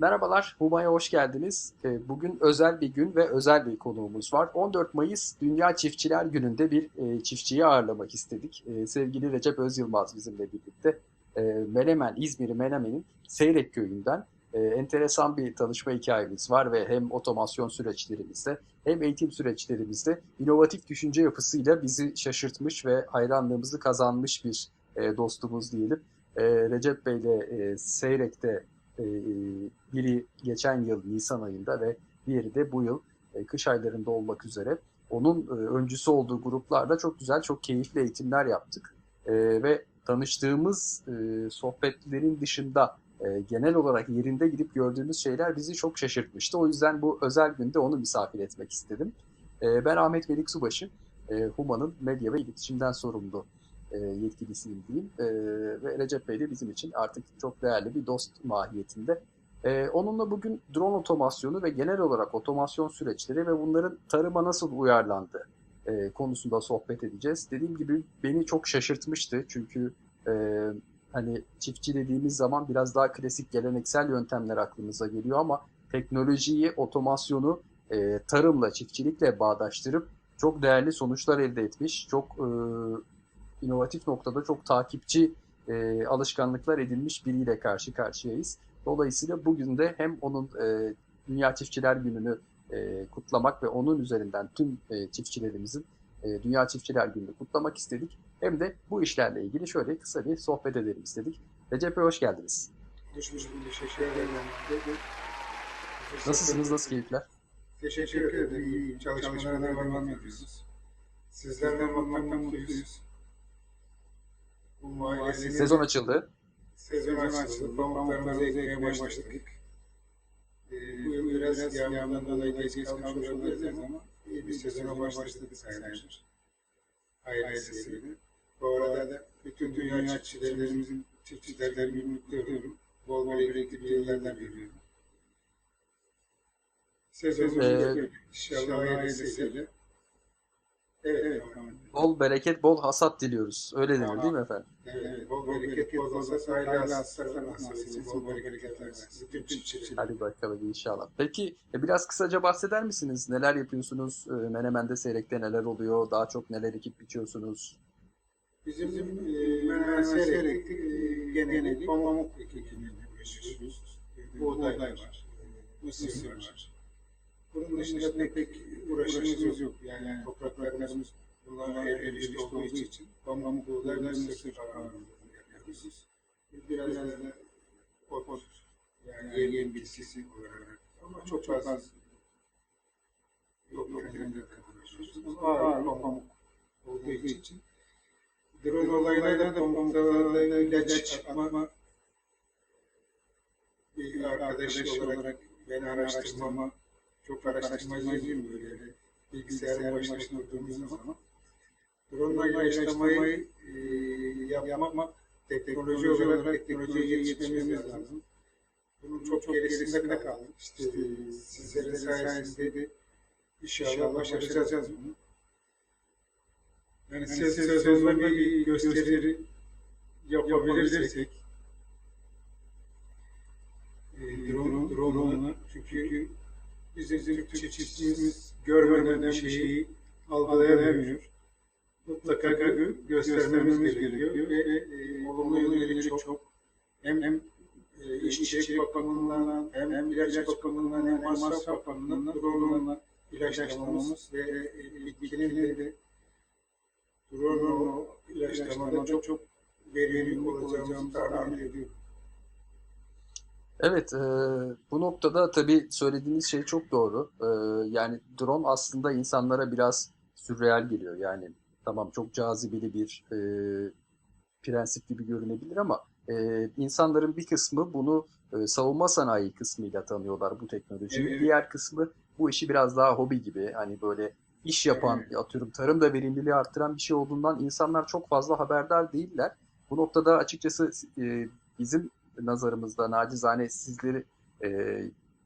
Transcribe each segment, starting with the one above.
Merhabalar, Huma'ya hoş geldiniz. Ee, Bugün özel bir gün ve özel bir konuğumuz var. 14 Mayıs Dünya Çiftçiler Günü'nde bir e, çiftçiyi ağırlamak istedik. E, Sevgili Recep Özyılmaz bizimle birlikte. E, Menemen, İzmir'i Menemen'in Seyrek Köyü'nden e, enteresan bir tanışma hikayemiz var ve hem otomasyon süreçlerimizde hem eğitim süreçlerimizde inovatif düşünce yapısıyla bizi şaşırtmış ve hayranlığımızı kazanmış bir e, dostumuz diyelim. Recep Bey'le Seyrek'te e, biri geçen yıl Nisan ayında ve diğeri de bu yıl e, kış aylarında olmak üzere onun e, öncüsü olduğu gruplarla çok güzel, çok keyifli eğitimler yaptık. E, ve tanıştığımız e, sohbetlerin dışında e, genel olarak yerinde gidip gördüğümüz şeyler bizi çok şaşırtmıştı. O yüzden bu özel günde onu misafir etmek istedim. E, ben Ahmet Melik Subaşı, e, Huma'nın medya ve iletişimden sorumlu e, yetkilisiyim diyeyim. E, ve Recep Bey de bizim için artık çok değerli bir dost mahiyetinde. E, onunla bugün drone otomasyonu ve genel olarak otomasyon süreçleri ve bunların tarıma nasıl uyarlandığı e, konusunda sohbet edeceğiz. Dediğim gibi beni çok şaşırtmıştı çünkü e, hani çiftçi dediğimiz zaman biraz daha klasik geleneksel yöntemler aklımıza geliyor ama teknolojiyi, otomasyonu e, tarımla, çiftçilikle bağdaştırıp çok değerli sonuçlar elde etmiş, çok e, inovatif noktada çok takipçi e, alışkanlıklar edinmiş biriyle karşı karşıyayız. Dolayısıyla bugün de hem onun e, Dünya Çiftçiler Günü'nü e, kutlamak ve onun üzerinden tüm e, çiftçilerimizin e, Dünya Çiftçiler Günü'nü kutlamak istedik. Hem de bu işlerle ilgili şöyle kısa bir sohbet edelim istedik. Recep Bey hoş geldiniz. Nasılsınız, nasıl keyifler? Teşekkür ederim. İyi çalışmalara devam ediyoruz. Sizlerle olmaktan mutluyuz. Sezon açıldı. sezon açıldı. Pamuklarımızı ekmeye başladık. Ee, bu yıl biraz yağmurdan dolayı geç kalmış olabiliriz ama iyi bir sezona başladık sayılır. Hayırlısıyla. Bu arada bütün dünya çiftçilerimizin çiftçilerini kutluyorum. Bol bol bereketli yıllardan diliyorum. Sezonumuz Ee, inşallah hayırlısıyla. Evet, evet. Bol bereket, bol hasat diliyoruz. Öyle denir değil mi efendim? Evet, bol bereket, bol hasat, hayırlı hasatlar bol bereketler. Hadi bakalım inşallah. Peki e, biraz kısaca bahseder misiniz? Neler yapıyorsunuz? E, Menemen'de, Seyrek'te neler oluyor? Daha çok neler ekip biçiyorsunuz? Bizim e, Menemen Seyrek'te geneli pamuk ekimini uğraşıyoruz. E, Buğday var, mısır var. Bunun dışında pek pek uğraşımız yok. Yani topraklarımız bunlarla elverişli olduğu için pamuk, ve mısır yapıyoruz. Biraz da ot, yani yem bitkisi olarak. Ama çok az yok üretimde uğraşıyoruz. Ama ağırlıklı pamuk olduğu için. drone olaylarında da pamuklarla ilaç atma bir arkadaş olarak ben araştırmama çok araştırmacıyım böyle bilgisayar başına oturduğumuz zaman. Drone'la ilaçlamayı e, yapmak teknoloji olarak teknolojiye yetişmemiz lazım. Bunun çok gerisinde kaldık. İşte sizlerin sayesinde de inşallah başaracağız bunu. Yani ses sezonunda bir gösteri yapabilirsek e, drone, drone'la çünkü Türk çiftçimiz görmeden bir şeyi algılayamıyor. Mutlaka gö- göstermemiz gerekiyor ve e, olumlu yönleri çok. Hem hem e, işçilik bakımından hem, hem ilaç bakımından hem masraf bakımından drone'la ilaçlamamız ve e, bitkinin de drone ilaçlamada çok çok verimli olacağımızı tahmin ediyorum. Evet, e, bu noktada tabii söylediğiniz şey çok doğru. E, yani drone aslında insanlara biraz sürreal geliyor. Yani tamam çok cazibeli bir e, prensip gibi görünebilir ama e, insanların bir kısmı bunu e, savunma sanayi kısmıyla tanıyorlar bu teknolojiyi. Evet. Diğer kısmı bu işi biraz daha hobi gibi hani böyle iş yapan, atıyorum tarımda verimliliği arttıran bir şey olduğundan insanlar çok fazla haberdar değiller. Bu noktada açıkçası e, bizim nazarımızda nacizane sizleri e,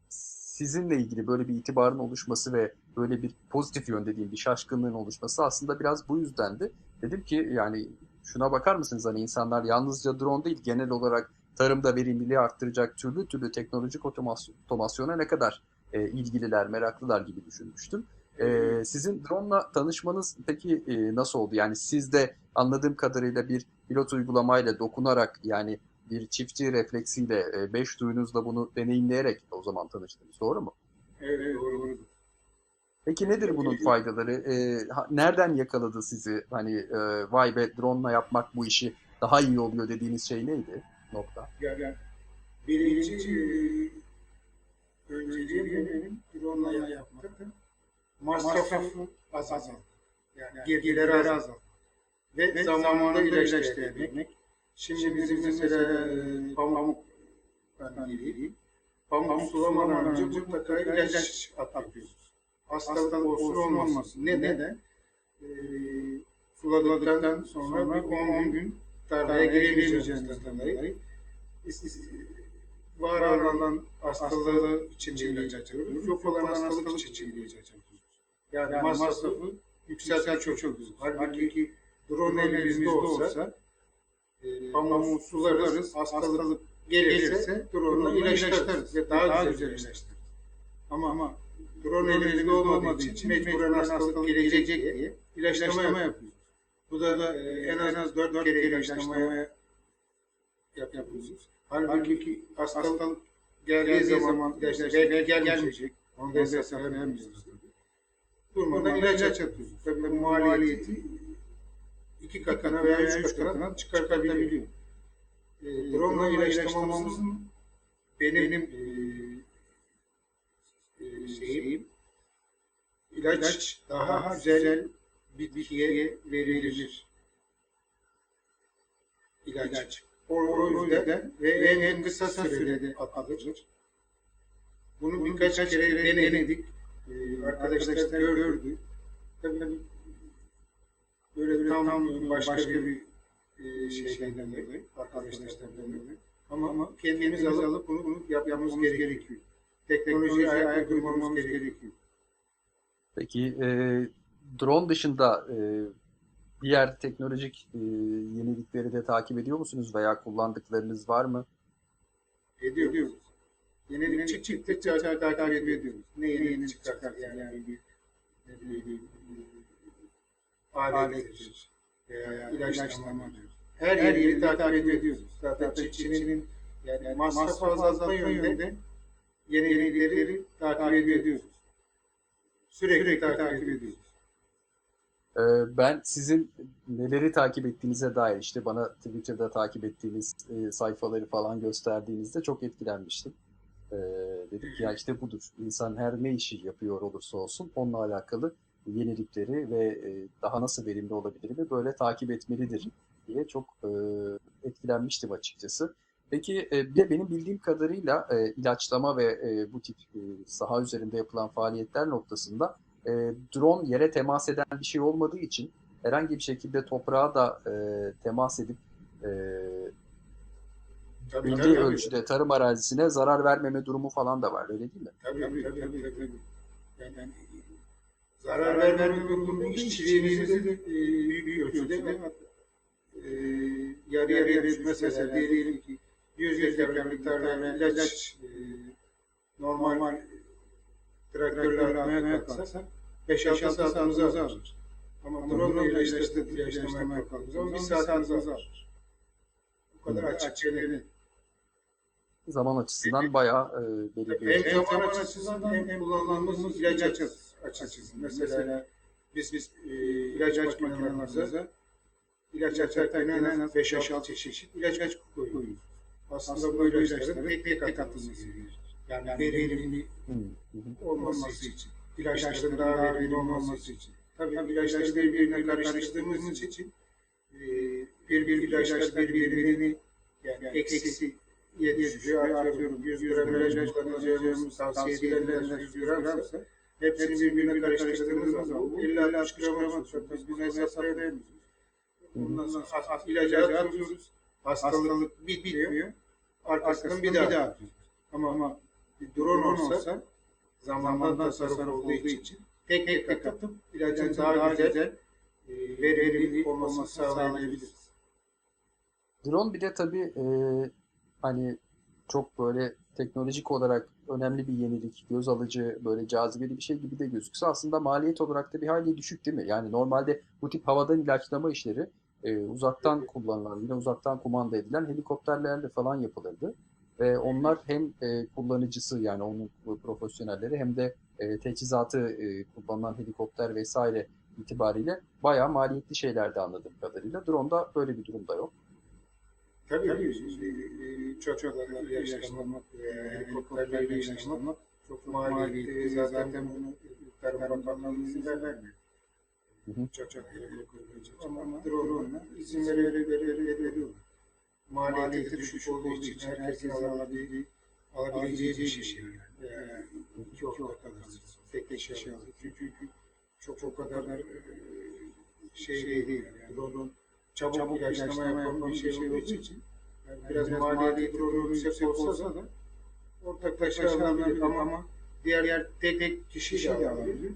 sizinle ilgili böyle bir itibarın oluşması ve böyle bir pozitif yön dediğim bir şaşkınlığın oluşması aslında biraz bu yüzdendi. Dedim ki yani şuna bakar mısınız hani insanlar yalnızca drone değil genel olarak tarımda verimliliği arttıracak türlü türlü teknolojik otomasyon, otomasyona ne kadar e, ilgililer, meraklılar gibi düşünmüştüm. E, sizin drone'la tanışmanız peki e, nasıl oldu? Yani siz de anladığım kadarıyla bir pilot uygulamayla dokunarak yani bir çiftçi refleksiyle, e, beş duyunuzla bunu deneyimleyerek o zaman tanıştınız. Doğru mu? Evet, doğru. Peki nedir bunun faydaları? E, nereden yakaladı sizi? Hani e, vay be drone'la yapmak bu işi daha iyi oluyor dediğiniz şey neydi? Nokta. Yani birinci e, önceliği benim drone'la yapmak. Masrafı azalt. Yani girdileri azalt. Ve zamanında ilaçlayabilmek. Şimdi bizim mesela pamuk ben gireyim. Pamuk sulamadan önce mutlaka ilaç atıyoruz. Hastalık olsun olmasın. Neden? E, suladıktan sonra bir 10 gün tarlaya giremeyeceğimiz dolayı var olan hastalığı için ilaç atıyoruz. Yok olan hastalık için ilaç atıyoruz. Yani masrafı yükselten çok çok güzel. Halbuki drone elimizde olsa e, pamuğu sularız, hastalık gelirse drone'la ilaçlarız ve daha, güzel ilaçlarız. Ama, ama drone elimizde olmadığı için mecburen hastalık gelecek diye ilaçlama yapıyoruz. Bu da, da e, en az 4 kere ilaçlamaya yap, yapıyoruz. Halbuki hastalık geldiği zaman ilaçlar belki gelmeyecek. Onu da hesaplayamıyoruz. Durmadan ilaç atıyoruz. Tabii bu maliyeti iki katına veya üç katına çıkartabiliyor. E, Drone'la ilaçlamamızın benim e, e, şeyim ilaç daha güzel bitkiye verilir. İlaç. O, o yüzden ve en kısa sürede atılır. Bunu birkaç kere denedik. Ee, arkadaşlar gördü. Tabii böyle bir tam başka bir e, şeyden dolayı, arkadaşlardan dolayı. Ama, ama kendimiz alıp bunu, bunu yapmamız gerekiyor. Teknolojiye ayak uydurmamız gerekiyor. Peki e, drone dışında e, diğer teknolojik e, yenilikleri de takip ediyor musunuz veya kullandıklarınız var mı? Ediyoruz. Yenilik çık çıktıkça takip ediyoruz. Ne yeni yeni çıkarsa yani bir ne bileyim alettir veya ilaçlamadır. Her yeri takip ediyoruz. Zaten çiftçinin yani masraf azaltma yönünde yenilikleri takip ediyoruz. Sürekli takip ediyoruz. E, ben sizin neleri takip ettiğinize dair işte bana Twitter'da takip ettiğiniz e, sayfaları falan gösterdiğinizde çok etkilenmiştim. E, dedik ya işte budur. İnsan her ne işi yapıyor olursa olsun onunla alakalı yenilikleri ve e, daha nasıl verimli olabilir böyle takip etmelidir diye çok e, etkilenmiştim açıkçası. Peki e, bir de benim bildiğim kadarıyla e, ilaçlama ve e, bu tip e, saha üzerinde yapılan faaliyetler noktasında e, drone yere temas eden bir şey olmadığı için herhangi bir şekilde toprağa da e, temas edip e, Tabii, bildiği tabii, ölçüde tarım arazisine zarar vermeme durumu falan da var öyle değil mi? Tabii tabii tabii. tabii, tabii. Yani, zarar vermeme durumunda işçiliğimizi de büyük bir ölçüde e, yarı yarıya düşmez mesela diyelim ki 100 hektarlık tarlaya ilaç e, normal traktörle atmaya kalksak 5-6 saatimizi alır. Ama drone ile ilaçla ilaçlamaya kalktığımız zaman 1 saatimizi alır. Bu kadar açık belirli. Zaman açısından bayağı e, bir Hem zaman açısından hem, hem kullandığımız ilaç açısı. Açısı. Mesela biz biz e, ilaç makinelerimize ilaç açarken en az 5-6 çeşit ilaç koyuyoruz. Aslında böyle ilaçların tek tek atılması gerekir. Yani verimli hı hı. olması için. İlaçların daha verimli olması için. Tabii ilaçları birbirine karıştırdığımız için e, bir bir ilaçlar birbirini yani eksi yetiştiriyor. Atıyorum 100 gram ilaç kullanacağımız tavsiye edilenler 100 gramsa hepsini birbirine karıştırdığımız zaman bu 50-60 gram atıyor. Biz bunu hesaplayamıyoruz. Ondan sonra ilacı atıyoruz. Hastalık bitmiyor. Arkasından bir daha atıyoruz. Ama ama bir drone olsa zamandan tasarruf olduğu için tek tek tek atıp ilacın daha güzel e, verimli olmasını sağlayabiliriz. Drone bir de tabii e, hani çok böyle teknolojik olarak önemli bir yenilik, göz alıcı, böyle cazibeli bir şey gibi de gözükse aslında maliyet olarak da bir hayli düşük değil mi? Yani normalde bu tip havadan ilaçlama işleri e, uzaktan kullanılan, yine uzaktan kumanda edilen helikopterlerle falan yapılırdı. Ve onlar hem e, kullanıcısı yani onun profesyonelleri hem de e, teçhizatı e, kullanılan helikopter vesaire itibariyle bayağı maliyetli şeylerdi anladığım kadarıyla. Drone'da böyle bir durum da yok. Tabii, tabii. E, çok çok yaşlanmak, helikopterlerle yaşlanmak çok maliyetli. Zaten bunu Tarım Bakanlığı izin vermiyor. Hı hı. Çok çok helikopter ama, drone'la izin veriyorlar. Maliyeti düşük olduğu için herkesin alabildiği, alabileceği bir şey yani. Yani iki ortak alırsınız. Tek tek şey alırsınız. Çünkü çok çok kadar e, şey değil. Yani drone'un çabuk, çabuk ilaçlama yapan bir şey olduğu için yani biraz, biraz maliyeti drone'un yüksek olsa da ortaklaşa alınabilir ama, ama diğer diğer tek tek kişi de alabilir.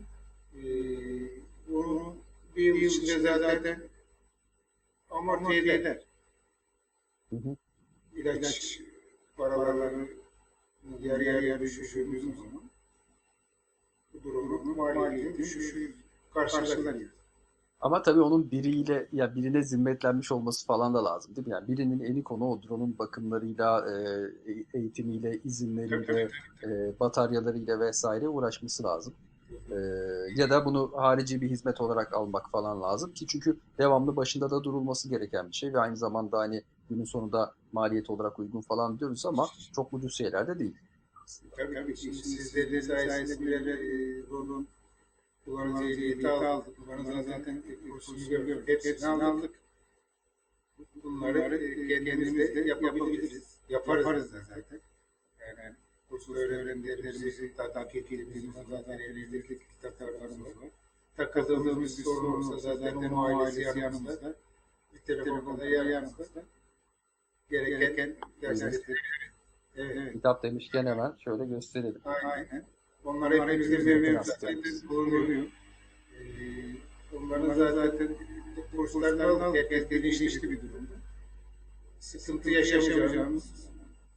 Ee, onu bir yıl içinde zaten amorti eder. Hı hı. İlaç paralarını yarı yarıya düşürdüğümüz zaman bu durumun maliyeti düşüşü karşılar. Ama tabii onun biriyle ya birine zimmetlenmiş olması falan da lazım değil mi? Yani birinin eli konu o drone'un bakımlarıyla, e, eğitimiyle, izinleriyle, e, bataryalarıyla vesaire uğraşması lazım. E, ya da bunu harici bir hizmet olarak almak falan lazım ki çünkü devamlı başında da durulması gereken bir şey ve aynı zamanda hani günün sonunda maliyet olarak uygun falan diyoruz ama çok ucuz şeyler de değil. Tabii tabii. Şimdi sizlerin sayesinde bile e, kullanıcı ehliyeti aldık. Kullanıcı zaten kursunu gördük. Hepsini aldık. Bunları e, kendimiz de yapabiliriz. Yaparız da zaten. Yani kursu öğrendiklerimizi takip ettiğimiz zaten elimizde kitaplarımız var. Takıldığımız bir sorun olursa zaten o ailesi yanımızda. Bir telefonda da yanımızda. Gereken dersleri. Evet. Kitap demişken hemen şöyle gösterelim. Aynen. Onlar mevcut zaten bulunuyor. Onların zaten kurslarını alıp herkes gelişmişti bir durumda. Sıkıntı yaşamayacağımız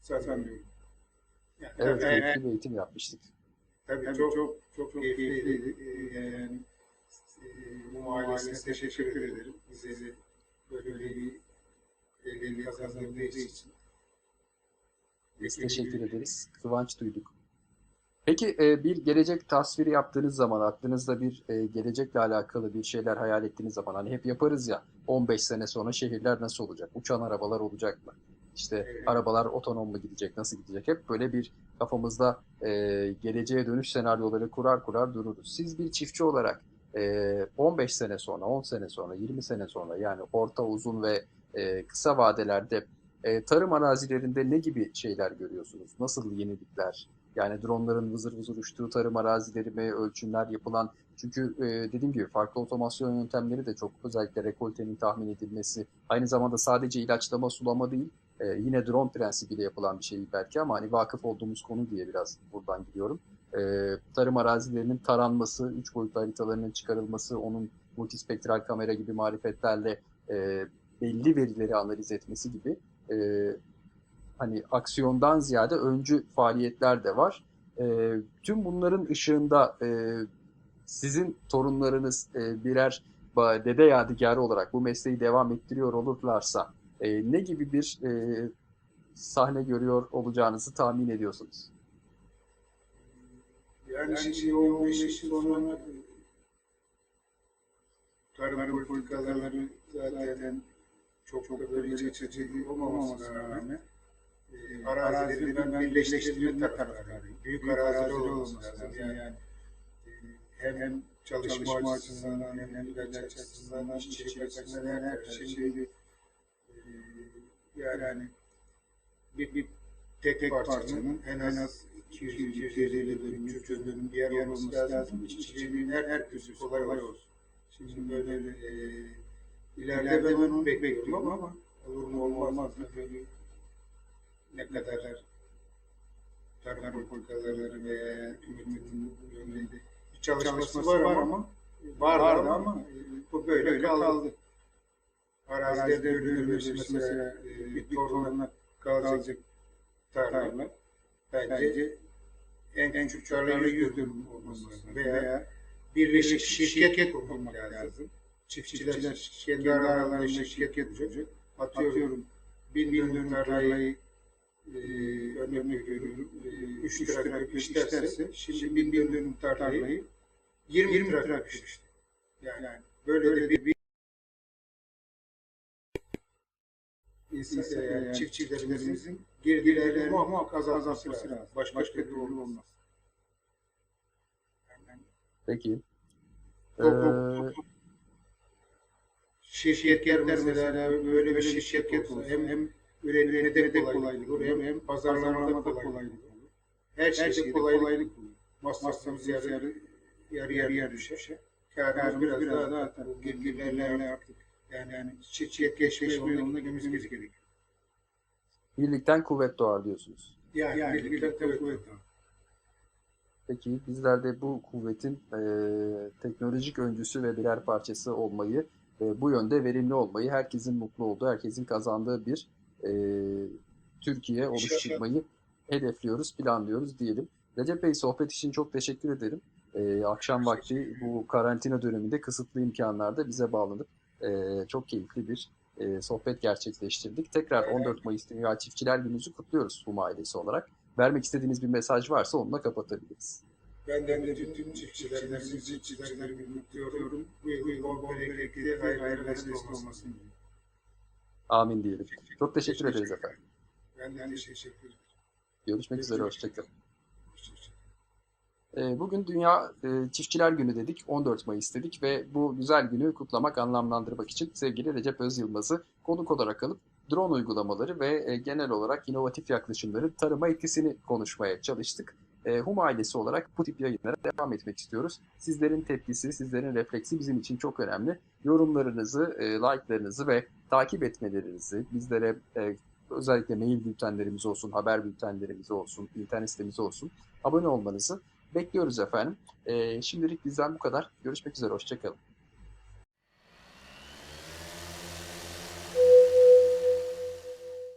sanmıyorum. Yani, Evet, tabii, keyifli bir eğitim yapmıştık. tabii çok çok çok keyifliydi. Ee, yani e, bu mahallesine teşekkür ederim. Bize böyle bir evliliği kazandırdığı için. Biz teşekkür ederiz. Kıvanç duyduk. Peki e, bir gelecek tasviri yaptığınız zaman aklınızda bir e, gelecekle alakalı bir şeyler hayal ettiğiniz zaman hani hep yaparız ya 15 sene sonra şehirler nasıl olacak? Uçan arabalar olacak mı? İşte arabalar otonom mu gidecek? Nasıl gidecek? Hep böyle bir kafamızda e, geleceğe dönüş senaryoları kurar kurar dururuz. Siz bir çiftçi olarak e, 15 sene sonra, 10 sene sonra, 20 sene sonra yani orta, uzun ve e, kısa vadelerde e, tarım arazilerinde ne gibi şeyler görüyorsunuz? Nasıl yenilikler? Yani dronların vızır vızır uçtuğu tarım arazileri mi, ölçümler yapılan çünkü e, dediğim gibi farklı otomasyon yöntemleri de çok özellikle rekoltenin tahmin edilmesi aynı zamanda sadece ilaçlama sulama değil e, yine drone prensibiyle yapılan bir şey belki ama hani vakıf olduğumuz konu diye biraz buradan gidiyorum. E, tarım arazilerinin taranması, üç boyutlu haritalarının çıkarılması, onun multispektral kamera gibi marifetlerle e, belli verileri analiz etmesi gibi e, hani aksiyondan ziyade öncü faaliyetler de var. E, tüm bunların ışığında e, sizin torunlarınız e, birer dede yadigarı olarak bu mesleği devam ettiriyor olurlarsa e, ne gibi bir e, sahne görüyor olacağınızı tahmin ediyorsunuz? Yani, şimdi 15 yıl sonra zaten çok çok iç açıcı olmamasına rağmen e, arazileri birleştirme taraftarıyım. Büyük araziler olması lazım. Yani e, hem, hem çalışma, açısından hem, hem ilaç açısından, işçilik açısından her, her şeyi e, yani bir, bir tek tek parçanın en az 200-250 dönüm, 300 dönüm bir yer olması lazım. İşçiliğin her her türlü kolay olsun. Şimdi böyle e, ileride ben onu bekliyorum ama, ama olur mu olmaz mı böyle ne kadar tarım politikaları veya hükümetin yönünde bir çalışması var ama vardı ama bu böyle kaldı. Arazilerde bölünmesi mesela e, bir torununa kalacak tarla bence en, en küçük tarla 100 dönüm olması lazım. Veya birleşik şirket kurmak lazım. Çiftçiler kendi aralarında şirket kuracak. Atıyorum bin dönüm tarlayı e, örnek veriyorum. E, 3 traktör isterse şimdi bin dönüm tarlayı 20, 20 traktör işte. Yani, yani böyle bir, bir insan, yani çiftçilerimizin girdilerini muhakkak azaltması lazım. Başka, başka bir yolu olmaz. Yani, Peki. Ee, Çok- çok- şirketler mesela böyle bir şirket olur. Hem hem üretimde de kolaylık olur hem hem pazarlamada da kolaylık olur. Her şeyde kolaylık olur. Masrafımız yarı yarı yarı yarıya düşer. Kârımız biraz, daha daha bu girgilerle artık yani yani şirketleşme yoluna girmemiz gerekiyor. birlikten kuvvet doğar diyorsunuz. Yani, yani birlikte kuvvet var. Peki bizler de bu kuvvetin e, teknolojik öncüsü ve birer parçası olmayı, e, bu yönde verimli olmayı, herkesin mutlu olduğu, herkesin kazandığı bir e, Türkiye oluşturmayı hedefliyoruz, planlıyoruz diyelim. Recep Bey sohbet için çok teşekkür ederim. E, akşam vakti bu karantina döneminde kısıtlı imkanlarda bize bağlanıp e, çok keyifli bir e, sohbet gerçekleştirdik. Tekrar 14 Mayıs Dünya Çiftçiler Günü'nüzü kutluyoruz bu ailesi olarak. Vermek istediğiniz bir mesaj varsa onunla kapatabiliriz. Benden de tüm çiftçilerimizi, çiftçilerimi kutluyorum. Bu yıl bol bereketli, hayırlı olmasını diliyorum. Amin diyelim. Çok teşekkür ederiz efendim. Benden de teşekkür ederim. Görüşmek üzere, hoşçakalın. Ee, Bugün Dünya e, Çiftçiler Günü dedik, 14 Mayıs dedik ve bu güzel günü kutlamak, anlamlandırmak için sevgili Recep Öz Yılmaz'ı konuk olarak alıp drone uygulamaları ve e, genel olarak inovatif yaklaşımların tarıma etkisini konuşmaya çalıştık. E, Hum ailesi olarak bu tip yayınlara devam etmek istiyoruz. Sizlerin tepkisi, sizlerin refleksi bizim için çok önemli. Yorumlarınızı, e, like'larınızı ve takip etmelerinizi bizlere e, özellikle mail bültenlerimiz olsun, haber bültenlerimiz olsun, internet sitemiz olsun abone olmanızı bekliyoruz efendim. E, şimdilik bizden bu kadar. Görüşmek üzere, hoşçakalın.